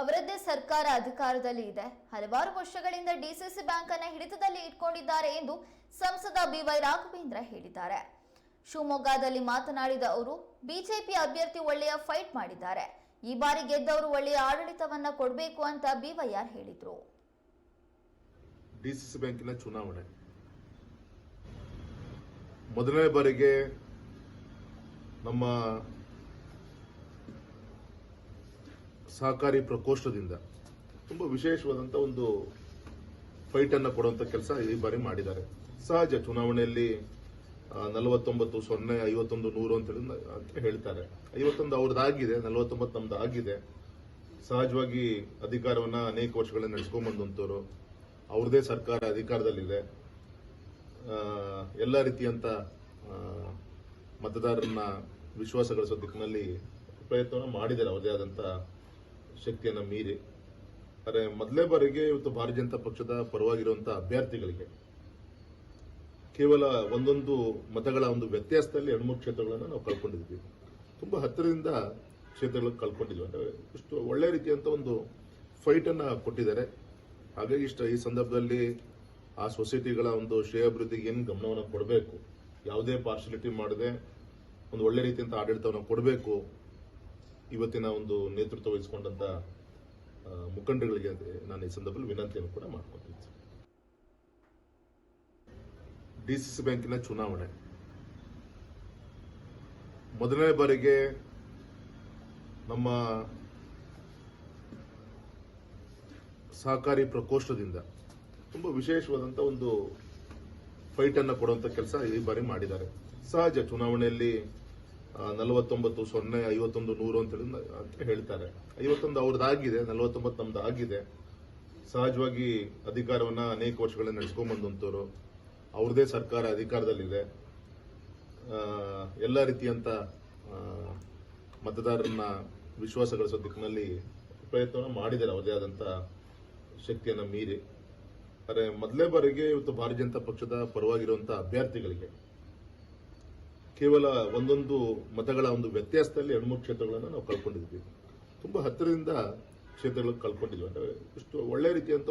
ಅವರದ್ದೇ ಸರ್ಕಾರ ಅಧಿಕಾರದಲ್ಲಿ ಇದೆ. ಹಲವಾರು ವರ್ಷಗಳಿಂದ ಡಿಸಿಸಿ ಬ್ಯಾಂಕ್ ಅನ್ನ ಹಿಡಿತದಲ್ಲಿ ಇಟ್ಕೊಂಡಿದ್ದಾರೆ ಎಂದು ಸಂಸದ ಬಿವೈ ರಾಘವೇಂದ್ರ ಹೇಳಿದ್ದಾರೆ. ಶಿವಮೊಗ್ಗದಲ್ಲಿ ಮಾತನಾಡಿದ ಅವರು, ಬಿಜೆಪಿ ಅಭ್ಯರ್ಥಿ ಒಳ್ಳೆಯ ಫೈಟ್ ಮಾಡಿದ್ದಾರೆ. ಈ ಬಾರಿ ಗೆದ್ದವರು ಒಳ್ಳೆಯ ಆಡಳಿತವನ್ನ ಕೊಡಬೇಕು ಅಂತ ಬಿವೈಆರ್ ಹೇಳಿದ್ರು. ಡಿಸಿಸಿ ಬ್ಯಾಂಕಿನ ಚುನಾವಣೆ. ಮೊದಲನೇ ಬಾರಿಗೆ ನಮ್ಮ ಸಹಕಾರಿ ಪ್ರಕೋಷ್ಠದಿಂದ ತುಂಬಾ ವಿಶೇಷವಾದಂತ ಒಂದು ಫೈಟ್ ಅನ್ನ ಕೊಡುವಂತ ಕೆಲಸ ಈ ಬಾರಿ ಮಾಡಿದ್ದಾರೆ. ಸಹಜ ಚುನಾವಣೆಯಲ್ಲಿ ನಲವತ್ತೊಂಬತ್ತು ಸೊನ್ನೆ, ಐವತ್ತೊಂದು ನೂರು ಅಂತ ಹೇಳಿ ಅಂತ ಹೇಳ್ತಾರೆ. ಐವತ್ತೊಂದು ಅವ್ರದ್ದಾಗಿದೆ ನಲವತ್ತೊಂಬತ್ತು ನಮ್ದು ಆಗಿದೆ. ಸಹಜವಾಗಿ ಅಧಿಕಾರವನ್ನ ಅನೇಕ ವರ್ಷಗಳನ್ನ ನಡೆಸ್ಕೊಂಡ್ ಬಂದಂತವ್ರು ಅವ್ರದೇ ಸರ್ಕಾರ ಅಧಿಕಾರದಲ್ಲಿದೆ. ಎಲ್ಲ ರೀತಿಯಂತ ಮತದಾರರನ್ನ ವಿಶ್ವಾಸ ಗಳಿಸೋ ದಿಕ್ಕಿನಲ್ಲಿ ಪ್ರಯತ್ನವನ್ನು ಮಾಡಿದ್ದಾರೆ ಅವ್ರದೇ ಆದಂತ ಶಕ್ತಿಯನ್ನ ಮೀರಿ. ಆದರೆ ಮೊದಲೇ ಬಾರಿಗೆ ಇವತ್ತು ಭಾರತೀಯ ಜನತಾ ಪಕ್ಷದ ಪರವಾಗಿರುವಂತಹ ಅಭ್ಯರ್ಥಿಗಳಿಗೆ ಕೇವಲ ಒಂದೊಂದು ಮತಗಳ ಒಂದು ವ್ಯತ್ಯಾಸದಲ್ಲಿ ಎರಡು ಮೂರು ಕ್ಷೇತ್ರಗಳನ್ನು ನಾವು ಕಳ್ಕೊಂಡಿದ್ವಿ. ತುಂಬಾ ಹತ್ತಿರದಿಂದ ಕ್ಷೇತ್ರಗಳನ್ನು ಕಳ್ಕೊಂಡಿದ್ವಿ. ಅಂದರೆ ಇಷ್ಟು ಒಳ್ಳೆ ರೀತಿಯಂಥ ಒಂದು ಫೈಟನ್ನು ಕೊಟ್ಟಿದ್ದಾರೆ. ಹಾಗಾಗಿ ಇಷ್ಟ ಈ ಸಂದರ್ಭದಲ್ಲಿ ಆ ಸೊಸೈಟಿಗಳ ಒಂದು ಶ್ರೇಯಾಭಿವೃದ್ಧಿಗೆ ಏನು ಗಮನವನ್ನು ಕೊಡಬೇಕು? ಯಾವುದೇ ಪಾರ್ಶಲಿಟಿ ಮಾಡದೆ ಒಂದು ಒಳ್ಳೆ ರೀತಿಯಂಥ ಆಡಳಿತವನ್ನು ಕೊಡಬೇಕು ಇವತ್ತಿನ ಒಂದು ನೇತೃತ್ವ ವಹಿಸಿಕೊಂಡಂತ ಮುಖಂಡಗಳಿಗೆ ನಾನು ಈ ಸಂದರ್ಭದಲ್ಲಿ ವಿನಂತಿಯನ್ನು ಕೂಡ ಮಾಡ್ಕೊತೀನಿ. ಡಿಸಿಸಿ ಬ್ಯಾಂಕಿನ ಚುನಾವಣೆ. ಮೊದಲನೇ ಬಾರಿಗೆ ನಮ್ಮ ಸಹಕಾರಿ ಪ್ರಕೋಷ್ಠದಿಂದ ತುಂಬ ವಿಶೇಷವಾದಂತ ಒಂದು ಫೈಟ್ ಅನ್ನ ಕೊಡುವಂತ ಕೆಲಸ ಈ ಬಾರಿ ಮಾಡಿದ್ದಾರೆ. ಸಹಜ ಚುನಾವಣೆಯಲ್ಲಿ ನಲವತ್ತೊಂಬತ್ತು ಸೊನ್ನೆ ಐವತ್ತೊಂದು ನೂರು ಅಂತ ಅಂತ ಹೇಳ್ತಾರೆ. ಐವತ್ತೊಂದು ಅವ್ರದ್ದಾಗಿದೆ ನಲವತ್ತೊಂಬತ್ತು ನಮ್ದು ಆಗಿದೆ. ಸಹಜವಾಗಿ ಅಧಿಕಾರವನ್ನ ಅನೇಕ ವರ್ಷಗಳನ್ನ ನಡೆಸ್ಕೊಂಡ್ ಬಂದಂತವ್ರು ಅವ್ರದೇ ಸರ್ಕಾರ ಅಧಿಕಾರದಲ್ಲಿದೆ. ಎಲ್ಲ ರೀತಿಯಂತ ಮತದಾರರನ್ನ ವಿಶ್ವಾಸ ಗಳಿಸೋ ದಿಕ್ಕಿನಲ್ಲಿ ಪ್ರಯತ್ನ ಮಾಡಿದ್ದಾರೆ, ಅವರದೇ ಆದಂತ ಶಕ್ತಿಯನ್ನ ಮೀರಿ. ಆದರೆ ಮೊದಲೇ ಬಾರಿಗೆ ಇವತ್ತು ಭಾರತೀಯ ಜನತಾ ಪಕ್ಷದ ಪರವಾಗಿರುವಂತಹ ಅಭ್ಯರ್ಥಿಗಳಿಗೆ ಕೇವಲ ಒಂದೊಂದು ಮತಗಳ ಒಂದು ವ್ಯತ್ಯಾಸದಲ್ಲಿ ಎರಡು ಮೂರು ಕ್ಷೇತ್ರಗಳನ್ನು ನಾವು ಕಳ್ಕೊಂಡಿದ್ವಿ ತುಂಬಾ ಹತ್ತಿರದಿಂದ ಕ್ಷೇತ್ರಗಳು ಕಳ್ಕೊಂಡಿದ್ವಿ ಅಂದ್ರೆ ಇಷ್ಟು ಒಳ್ಳೆ ರೀತಿಯಂತ